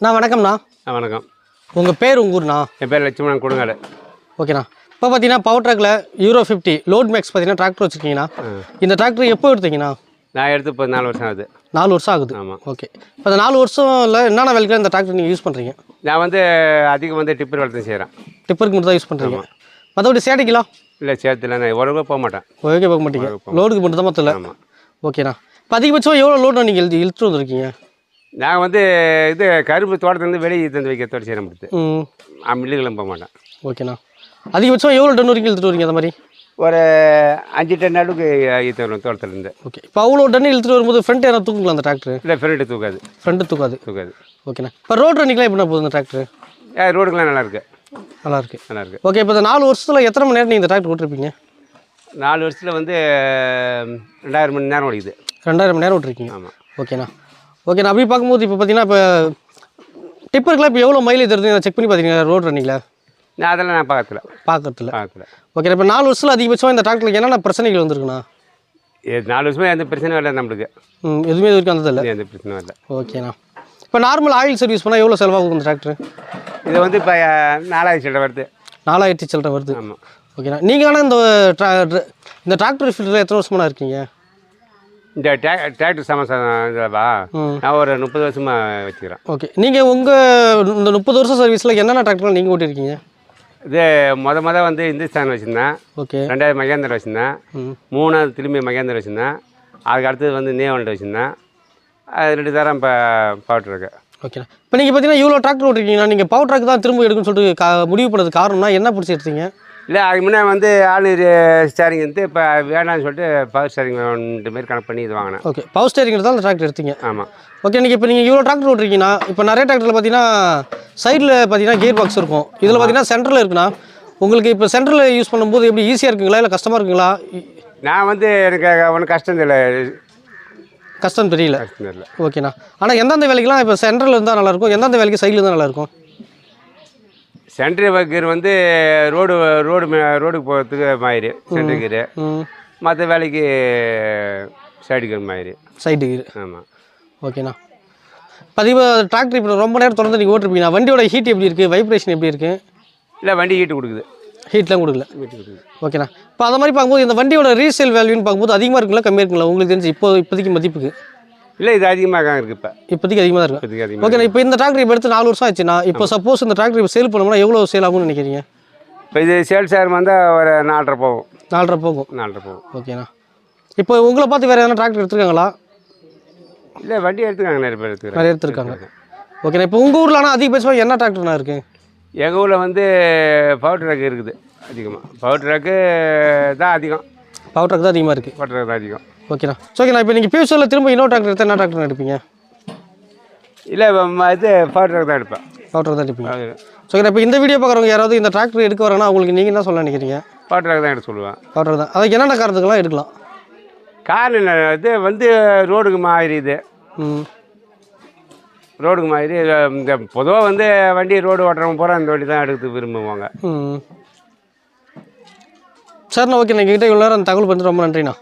நான் வணக்கம்ண்ணா. ஆ, வணக்கம். உங்கள் பேர் உங்கள் ஊர்ண்ணா? என் பேர் லட்சுமணன் கொடுங்காடு. ஓகேண்ணா. இப்போ பார்த்தீங்கன்னா பவர் ட்ராக்ல யூரோ ஃபிஃப்டி லோட் மேக்ஸ் பார்த்தீங்கன்னா டிராக்டர் வச்சுருக்கீங்கண்ணா. இந்த டிராக்டர் எப்போ எடுத்தீங்கண்ணா? நான் எடுத்து இப்போ நாலு வருஷம் ஆகுது. நாலு வருஷம் ஆகுது. ஆமாம் ஓகே. இப்போ அந்த நாலு வருஷம்ல என்னென்ன வேலைக்கு இந்த டிராக்டர் நீங்கள் யூஸ் பண்ணுறீங்க நான் வந்து அதிகம் வந்து டிப்பர் வேலை தான் செய்கிறேன் டிப்பருக்கு மட்டும் தான் யூஸ் பண்ணுறீங்க மற்றபடி சேட்டைக்கலாம் இல்லை சேர்த்துல நான் உறவு போக மாட்டேன். ஓகே பார்க்க மாட்டீங்க. லோடுக்கு மட்டும் தான் மொத்தம் ஓகேண்ணா. இப்போ அதிகபட்சம் எவ்வளோ லோடு நீங்கள் இழுத்து இழுத்துட்டு வந்திருக்கீங்க? நான் வந்து இது கரும்பு தோட்டத்துலேருந்து வெளியே தந்து வைக்கிறதோட செய்ய முடியுது ம். மில்லுகளும் போக மாட்டேன். ஓகேண்ணா. அதிகபட்சம் எவ்வளோ டன் வரைக்கும் இழுத்துட்டு வரீங்க அந்த மாதிரி? ஒரு அஞ்சு டன் அளவுக்கு ஈத்து வரும் தோட்டத்துலேருந்து. ஓகே. இப்போ அவ்வளோ டன் இழுத்துட்டு வரும்போது ஃப்ரண்ட் யாரும் தூக்குங்களா அந்த டிராக்டர் இல்லை ஃப்ரெண்டு தூக்காது. ஃப்ரண்ட்டு தூக்காது. தூக்காது. ஓகேண்ணா. இப்போ ரோட் ரன்னிங்லாம் எப்படி போகுது இந்த டிராக்டர் ரோடுக்கெலாம் நல்லா இருக்கு நல்லா இருக்கு நல்லா இருக்கு ஓகே இப்போ இந்த நாலு வருஷத்தில் எத்தனை மணி நேரம் நீங்கள் இந்த டிராக்டர் ஓட்டிருப்பீங்க? நாலு வருஷத்தில் வந்து ரெண்டாயிரம் மணி நேரம் ஓடிக்குது. ரெண்டாயிரம் மணி நேரம் ஓட்டிருக்கீங்க. ஆமாம் ஓகேண்ணா. ஓகேண்ணா அப்படி பார்க்கும்போது இப்போ பார்த்தீங்கன்னா இப்போ டிப்பருக்குலாம் இப்போ எவ்வளோ மைலேஜ் தருது செக் பண்ணி பார்த்தீங்கன்னா ரோட் ரன்னிங்கில் நான் அதெல்லாம் நான் பார்க்கல பார்க்கறதுல பார்க்கல ஓகே இப்போ நாலு வருஷத்தில் அதிகபட்சமாக இந்த டிராக்டருக்கு என்னென்ன பிரச்சனைகள் வந்திருக்குண்ணா? ஏ, நாலு வருஷமா எந்த பிரச்சனையும் இல்லை நம்மளுக்கு. ம் எதுவுமே இது வரைக்கும் வந்ததில்லை எந்த பிரச்சனையும் இல்லை ஓகேண்ணா. இப்போ நார்மல் ஆயில் சர்வீஸ் பண்ணால் எவ்வளோ செலவாகும் இந்த டிராக்டர் இது வந்து இப்போ நாலாயிரம் சில்லறை வருது. நாலாயிரத்தி சில்லரை வருது. ஆமாம் ஓகேண்ணா. நீங்கள் ஆனால் இந்த இந்த டிராக்டர் ஃபீல்டில் எத்தனை வருஷமா இருக்கீங்க? இந்த டே டிராக்டர் ம். நான் ஒரு முப்பது வருஷமாக வச்சுக்கிறேன். ஓகே. நீங்கள் உங்கள் இந்த முப்பது வருஷம் சர்வீஸில் என்னென்ன டிராக்டர்லாம் நீங்கள் ஓட்டியிருக்கீங்க? இது மொத மொத வந்து இந்துஸ்தான் வச்சுருந்தேன். ஓகே. ரெண்டாவது மகேந்திரா வச்சுருந்தேன். மூணாவது திரும்பி மகேந்திரா வச்சுருந்தேன். அதுக்கு அடுத்தது வந்து நேவல்ட்டு வச்சுருந்தேன். அது ரெண்டு தரம் இப்போ பாட்டுருக்கு ஓகேண்ணா இப்போ நீங்கள் பார்த்தீங்கன்னா இவ்வளோ டிராக்டர் ஓட்டிருக்கீங்களா நீங்கள் பவர் ட்ராக் தான் திரும்ப எடுக்குன்னு சொல்லிட்டு கா முடிவு பண்ணது காரணம்னா என்ன பிடிச்சி எடுத்தீங்க? இல்லை அதுக்கு முன்னே வந்து ஆளு ஸ்டேரிங் வந்து இப்போ வேணாம்னு சொல்லிட்டு பவர் ஸ்டேரிங் ரெண்டு மாரி கனெக்ட் பண்ணி இது வாங்கினேன். ஓகே பவர் ஸ்டேரிங் தான் அந்த டிராக்டர் எடுத்தீங்க. ஆமாம் ஓகே நீங்கள் இப்போ நீங்கள் இவ்வளோ டிராக்டர் ஓட்டிருக்கீங்கன்னா இப்போ நிறைய டிராக்டரில் பார்த்தீங்கன்னா சைடில் பார்த்தீங்கன்னா கியர் பாக்ஸ் இருக்கும். இதில் பார்த்தீங்கன்னா சென்டரில் இருக்குண்ணா. உங்களுக்கு இப்போ சென்டரில் யூஸ் பண்ணும்போது எப்படி ஈஸியாக இருக்குங்களா இல்லை கஷ்டமாக இருக்குங்களா? நான் வந்து எனக்கு ஒன்றும் கஷ்டம் இல்லை கஷ்டம் தெரியல. ஓகேண்ணா ஆனால் எந்தெந்த வேலைக்கெலாம் இப்போ சென்டரில் இருந்தால் நல்லாயிருக்கும் எந்தெந்த வேலைக்கு சைடில் இருந்தால் நல்லாயிருக்கும் சென்ட்ரி கீர் வந்து ரோடு ரோடு ரோடுக்கு போகிறதுக்கு மாயிரு. சென்ட்ரி கீரு. மற்ற வேலைக்கு சைடு கீர் மாயிரு. சைடு கீர். ஆமாம் ஓகேண்ணா பதிவாக டிராக்டர் இப்போ ரொம்ப நேரம் தொடர்ந்து நீங்கள் ஓட்டிருப்பீங்கண்ணா வண்டியோட ஹீட் எப்படி இருக்குது வைப்ரேஷன் எப்படி இருக்குது இல்லை வண்டி ஹீட்டு கொடுக்குது. ஹீட்லாம் கொடுக்கல. ஹீட்டு கொடுக்குது. ஓகேண்ணா இப்போ அந்த மாதிரி பார்க்கும்போது இந்த வண்டியோட ரீசேல் வேல்யூன்னு பார்க்கும்போது அதிகமாக இருக்குங்களா? கம்மியாக இருக்குங்களா? உங்களுக்கு தெரிஞ்சு இப்போ இப்போதைக்கு மதிப்புக்கு. இல்லை இது அதிகமாக இருக்குது இப்போ. இப்போதைக்கு அதிகமாக தான் இருக்கும் இப்போதைக்கு அதிகமாக ஓகேண்ணா இப்போ இந்த டிராக்டர் இப்போ எடுத்து நாலு வருஷம் ஆச்சுண்ணா. இப்போ சப்போஸ் இந்த டிராக்டர் இப்போ சேல் பண்ணோம்னா எவ்வளோ சேல் ஆகும்னு நினைக்கிறீங்க? இப்போ இது சேல்ஸ் ஆயிரம் வந்தால் ஒரு நாலரை போகும். நாலரை போகும். நாலரை போகும். ஓகேண்ணா இப்போ உங்களை பார்த்து வேறு எதனா டிராக்டர் எடுத்துருக்காங்களா? இல்லை வண்டி எடுத்துக்காங்க நிறைய பேர் எடுத்துக்கிறாங்க நிறைய எடுத்துருக்காங்க. ஓகேண்ணா இப்போ உங்கள் ஊரில் ஆனால் அதிகபட்சமாக என்ன டிராக்டர்ண்ணா இருக்குது எங்கள் ஊரில் வந்து பவர் ட்ரக் இருக்குது அதிகமாக பவர் ட்ரக்கு தான் அதிகம். பவர் ட்ராக் தான் அதிகமாக இருக்குது பவர் ட்ரக் தான் அதிகம். ஓகேண்ணா ஓகேண்ணா இப்போ நீங்கள் ஃபியூச்சரில் திரும்ப இன்னொரு டிராக்டர் எடுத்தால் என்ன டிராக்டர் எடுப்பீங்க? இல்லை இது பவர் ட்ரக் தான் எடுப்பேன். பவர் ட்ராக் தான் எடுப்பீங்க. ஓகேண்ணா இப்போ இந்த வீடியோ பார்க்குறவங்க யாராவது இந்த டிராக்டர் எடுக்க வராங்கன்னா அவங்களுக்கு நீங்கள் என்ன சொல்ல நினைக்கிறீங்க? பவர் ட்ரக் தான் எடுக்க சொல்லுவேன். பவர் ட்ராக் தான். அதுக்கு என்னென்ன காரணத்துக்கெல்லாம் எடுக்கலாம்? காரணம் என்ன இது வந்து ரோடுக்கு ம். ரோடுக்கு மாதிரி இந்த பொதுவாக வந்து வண்டி ரோடு ஓட்டுறவங்க பூரா இந்த வண்டி தான் எடுத்து விரும்புவாங்க. ம். சரிண்ணா ஓகேண்ணா எங்ககிட்ட இவ்வளோ நேரம் தகவல் பண்ணுறது ரொம்ப நன்றிண்ணா.